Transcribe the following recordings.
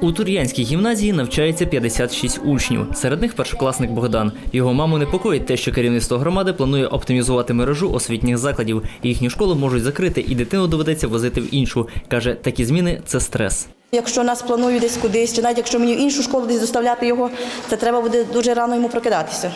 У Тур'янській гімназії навчається 56 учнів. Серед них першокласник Богдан. Його маму непокоїть те, що керівництво громади планує оптимізувати мережу освітніх закладів. Їхню школу можуть закрити, і дитину доведеться возити в іншу. каже, такі зміни це стрес. Якщо нас планують десь кудись, чи навіть якщо мені в іншу школу десь доставляти його, це треба буде дуже рано йому прокидатися.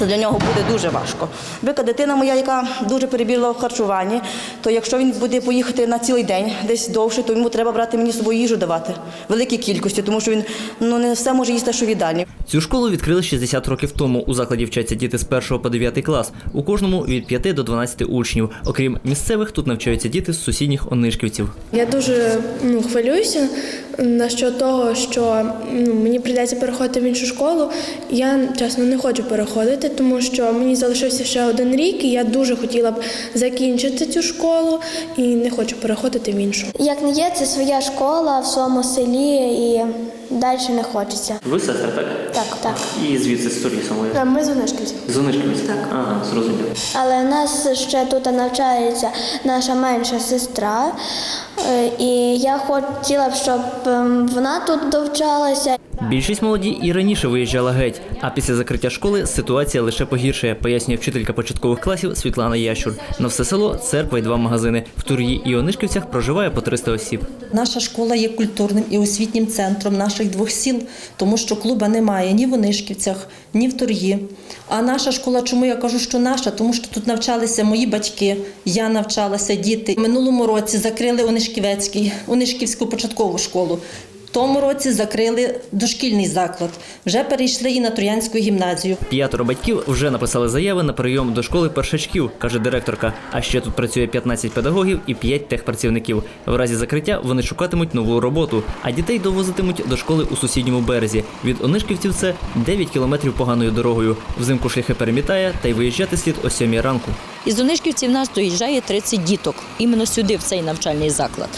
Це для нього буде дуже важко. Наприклад, дитина моя, яка дуже перебірла в харчуванні, то якщо він буде поїхати на цілий день десь довше, то йому треба брати мені з собою їжу давати великій кількості, тому що він ну не все може їсти, що в їдальні. Цю школу відкрили 60 років тому. У закладі вчаться діти з 1 по 9 клас. У кожному від 5 до 12 учнів. Окрім місцевих, тут навчаються діти з сусідніх онишківців. Я дуже ну, хвилююся на що того, що ну, мені прийдеться переходити в іншу школу. Я чесно не хочу переходити, тому що мені залишився ще один рік, і я дуже хотіла б закінчити цю школу і не хочу переходити в іншу. Як не є, це своя школа в своєму селі і далі не хочеться. Ви сестра, так? Так, так. І звідси з Турії самої. Ми з Онишківців. З онишківців? Так. Ага, зрозуміло. Але в нас ще тут навчається наша менша сестра. Е, І я хотіла б, щоб ем, вона тут довчалася. Більшість молоді і раніше виїжджала геть, а після закриття школи ситуація лише погіршує, пояснює вчителька початкових класів Світлана Ящур. На все село церква і два магазини. В Тур'ї і Онишківцях проживає по 300 осіб. Наша школа є культурним і освітнім центром наших двох сіл, тому що клуба немає ні в Онишківцях, ні в Торгі. А наша школа, чому я кажу, що наша? Тому що тут навчалися мої батьки, я навчалася, діти. Минулому році закрили Онишківецький, Онишківську початкову школу. В тому році закрили дошкільний заклад. Вже перейшли і на Троянську гімназію. П'ятеро батьків вже написали заяви на прийом до школи першачків, каже директорка. А ще тут працює 15 педагогів і 5 техпрацівників. В разі закриття вони шукатимуть нову роботу, а дітей довозитимуть до школи у сусідньому березі. Від Онишківців це 9 кілометрів поганою дорогою. Взимку шляхи перемітає, та й виїжджати слід о 7 ранку. Із Онишківців в нас доїжджає 30 діток іменно сюди, в цей навчальний заклад.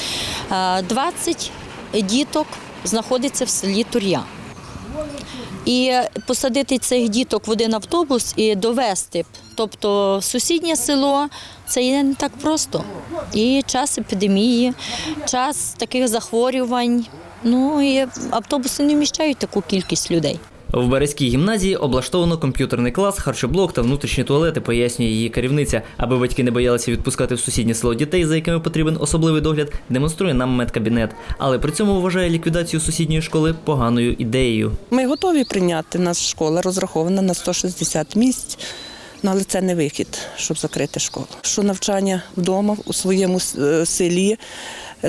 А, 20 діток знаходиться в селі Тур'я. І посадити цих діток в один автобус і довести, тобто сусіднє село, це є не так просто. І час епідемії, час таких захворювань. Ну і автобуси не вміщають таку кількість людей. В Березькій гімназії облаштовано комп'ютерний клас, харчоблок та внутрішні туалети, пояснює її керівниця. Аби батьки не боялися відпускати в сусіднє село дітей, за якими потрібен особливий догляд, демонструє нам медкабінет. Але при цьому вважає ліквідацію сусідньої школи поганою ідеєю. Ми готові прийняти. Нас школа розрахована на 160 місць. Ну, але це не вихід, щоб закрити школу. Що навчання вдома у своєму е, селі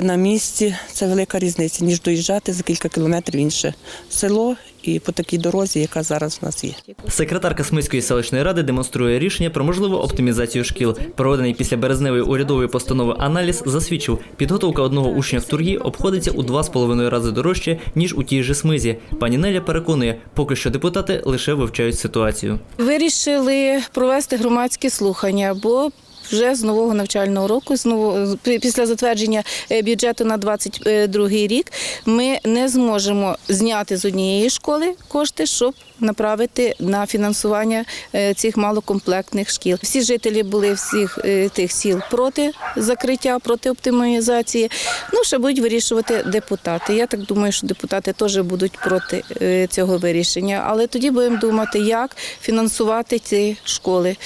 на місці це велика різниця, ніж доїжджати за кілька кілометрів інше село і по такій дорозі, яка зараз у нас є. Секретарка Смиської селищної ради демонструє рішення про можливу оптимізацію шкіл. Проведений після березневої урядової постанови аналіз засвідчив, підготовка одного учня в Тур'ї обходиться у два з половиною рази дорожче ніж у тій же смизі. Пані Неля переконує, поки що депутати лише вивчають ситуацію. Вирішили провести громадські слухання, бо вже з нового навчального року, з нового, після затвердження е, бюджету на 2022 рік, ми не зможемо зняти з однієї школи кошти, щоб направити на фінансування е, цих малокомплектних шкіл. Всі жителі були всіх е, тих сіл проти закриття, проти оптимізації. Ну, ще будуть вирішувати депутати. Я так думаю, що депутати теж будуть проти е, цього вирішення. Але тоді будемо думати, як фінансувати ці школи.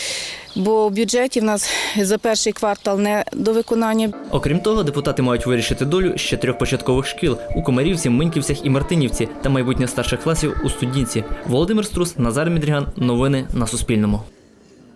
Бо в бюджеті в нас за перший квартал не до виконання. Окрім того, депутати мають вирішити долю ще трьох початкових шкіл у Комарівці, Миньківцях і Мартинівці та майбутнє старших класів у Студінці. Володимир Струс, Назар Мідріган. Новини на Суспільному.